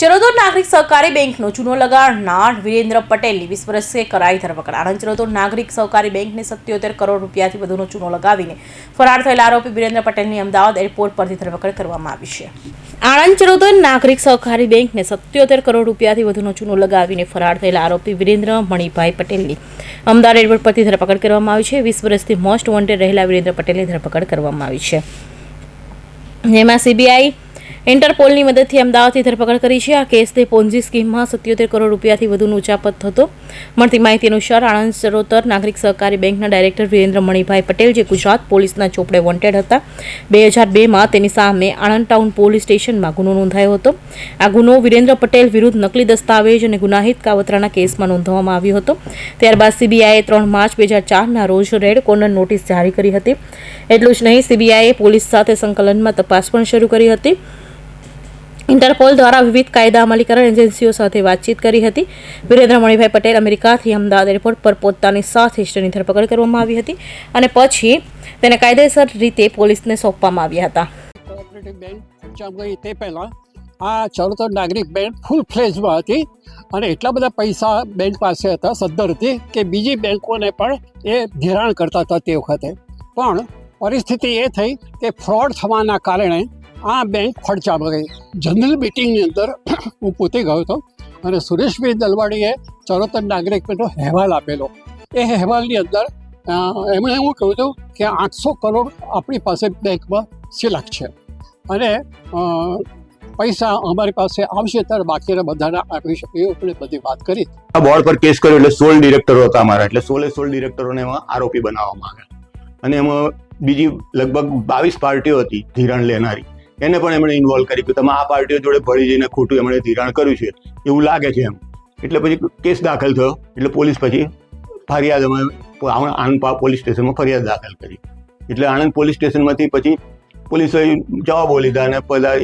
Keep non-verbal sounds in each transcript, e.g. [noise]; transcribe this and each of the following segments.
ચરોતર નાગરિક સહકારી બેંકનો ચૂનો લગાડનાર વિરેન્દ્ર પટેલની વીસ વર્ષે કરાઈ ધરપકડ. આણંદ ચરોતર નાગરિક સહકારી બેંકને સત્યોતેર કરોડ રૂપિયાથી વધુનો ચૂનો લગાવીને ફરાર થયેલા આરોપી વિરેન્દ્ર પટેલની અમદાવાદ એરપોર્ટ પરથી ધરપકડ કરવામાં આવી છે. આણંદ ચરોતર નાગરિક સહકારી બેંકને સત્યોતેર કરોડ રૂપિયાથી વધુનો ચૂનો લગાવીને ફરાર થયેલા આરોપી વિરેન્દ્ર મણિભાઈ પટેલની અમદાવાદ એરપોર્ટ પરથી ધરપકડ કરવામાં આવી છે. વીસ વર્ષથી મોસ્ટ વોન્ટેડ રહેલા વિરેન્દ્ર પટેલની ધરપકડ કરવામાં આવી છે. જેમાં સીબીઆઈ ઇન્ટરપોલની મદદથી અમદાવાદથી ધરપકડ કરી છે. આ કેસને પોન્ઝી સ્કીમમાં સત્યોતેર કરોડ રૂપિયાથી વધુનો ઉચાપત હતો મળતી માહિતી અનુસાર આણંદ સરોતર નાગરિક સહકારી બેંકના ડાયરેક્ટર વિરેન્દ્ર મણિભાઈ પટેલ, જે ગુજરાત પોલીસના ચોપડે વોન્ટેડ હતા, બે હજાર બેમાં તેની સામે આણંદ ટાઉન પોલીસ સ્ટેશનમાં ગુનો નોંધાયો હતો. આ ગુનો વિરેન્દ્ર પટેલ વિરુદ્ધ નકલી દસ્તાવેજ અને ગુનાહિત કાવતરાના કેસમાં નોંધવામાં આવ્યો હતો. ત્યારબાદ સીબીઆઈએ ત્રણ માર્ચ બે હજાર ચારના રોજ રેડ કોર્નર નોટિસ જારી કરી હતી. એટલું જ નહીં, સીબીઆઈએ પોલીસ સાથે સંકલનમાં તપાસ પણ શરૂ કરી હતી. ઇન્ટરપોલ દ્વારા વિવિધ કાયદા અમલીકરણ એજન્સીઓ સાથે વાતચીત કરી હતી. વિરેન્દ્ર મણિભાઈ પટેલ અમેરિકાથી અમદાવાદ એરપોર્ટ પર પોતાની સાથ હિસ્ટરની ધરપકડ કરવામાં આવી હતી અને પછી તેને કાયદેસર રીતે પોલીસને સોંપવામાં આવ્યા હતા. કોઓપરેટિવ બેંક ગઈ તે પહેલાં આ ચરોતર નાગરિક બેંક ફૂલ ફ્લેજમાં હતી અને એટલા બધા પૈસા બેંક પાસે હતા, સદ્ધર હતી કે બીજી બેંકોને પણ એ ધિરાણ કરતા હતા તે વખતે. પણ પરિસ્થિતિ એ થઈ કે ફ્રોડ થવાના કારણે આ બેંક ખર્ચામાં ગઈ. જનરલ મિટિંગની અંદર [coughs] હું પોતે ગયો હતો અને સુરેશભાઈ દલવાડીએ ચરોતર નાગરિક બેંકનો અહેવાલ આપેલો. એ અહેવાલની અંદર એમણે એવું કહ્યું હતું કે આઠસો કરોડ આપણી પાસે બેંકમાં સિલક છે. અને પૈસા અમારી પાસે આવશે ત્યારે બાકીના બધાને આપી એવું આપણે બધી વાત કરી. આ બોર્ડ પર કેસ કર્યો એટલે સોળ ડિરેક્ટરો હતા અમારા, એટલે સોળે સોળ ડિરેક્ટરોને એમાં આરોપી બનાવવામાં આવ્યા. અને એમાં બીજી લગભગ બાવીસ પાર્ટીઓ હતી ધિરાણ લેનારી. એને પણ એમણે ઇન્વોલ્વ કરી કે તમે આ પાર્ટીઓ જોડે ભળી જઈને ખોટું એમણે ધિરાણ કર્યું છે, એવું લાગે છે એમ. એટલે પછી કેસ દાખલ થયો, એટલે પોલીસ પછી ફરિયાદ અમે આણંદ પોલીસ સ્ટેશનમાં ફરિયાદ દાખલ કરી. એટલે આણંદ પોલીસ સ્ટેશનમાંથી પછી પોલીસોએ જવાબો લીધા અને બધા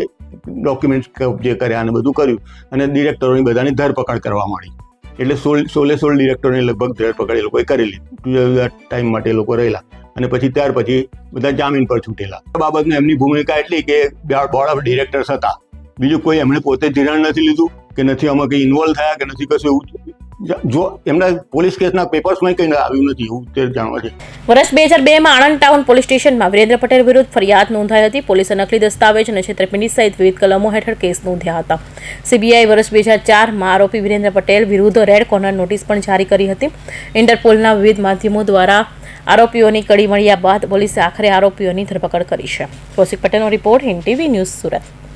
ડોક્યુમેન્ટ્સ જે કર્યા અને બધું કર્યું. અને ડિરેક્ટરોની બધાની ધરપકડ કરવા મળી. એટલે સોળ સોળે સોળ ડિરેક્ટરોની લગભગ ધરપકડ એ લોકોએ કરેલી. જુદા જુદા ટાઈમ માટે એ લોકો રહેલા. અને પછી ત્યાર પછી બધા જામીન પર છૂટેલા. બાબતમાં એમની ભૂમિકા એટલી કે બોર્ડ ઓફ ડિરેક્ટર્સ હતા. બીજું કોઈ એમણે પોતે ધિરાણ નથી લીધું કે નથી આમાં કંઈ ઇન્વોલ્વ થયા કે નથી કશું એવું. જો એમના પોલીસ કેસના પેપર્સમાં કંઈ આવ્યું નથી એવું તે જાણવા છે. વર્ષ બે હજાર બેમાં આણંદ ટાઉન પોલીસ સ્ટેશનમાં વિરેન્દ્ર પટેલ વિરુદ્ધ ફરિયાદ નોંધાઈ હતી. પોલીસે નકલી દસ્તાવેજ અને છેતરપિંડી સહિત વિવિધ કલમો હેઠળ કેસ નોંધ્યા હતા. સીબીઆઈ વર્ષ બે હજાર ચારમાં આરોપી વિરેન્દ્ર પટેલ વિરુદ્ધ રેડ કોર્નર નોટિસ પણ જારી કરી હતી. ઇન્ટરપોલના વિવિધ માધ્યમો દ્વારા આરોપીઓની કડી મળ્યા બાદ પોલીસે આખરે આરોપીઓની ધરપકડ કરી છે. કૌશિક પટેલનો report Hind TV news Surat.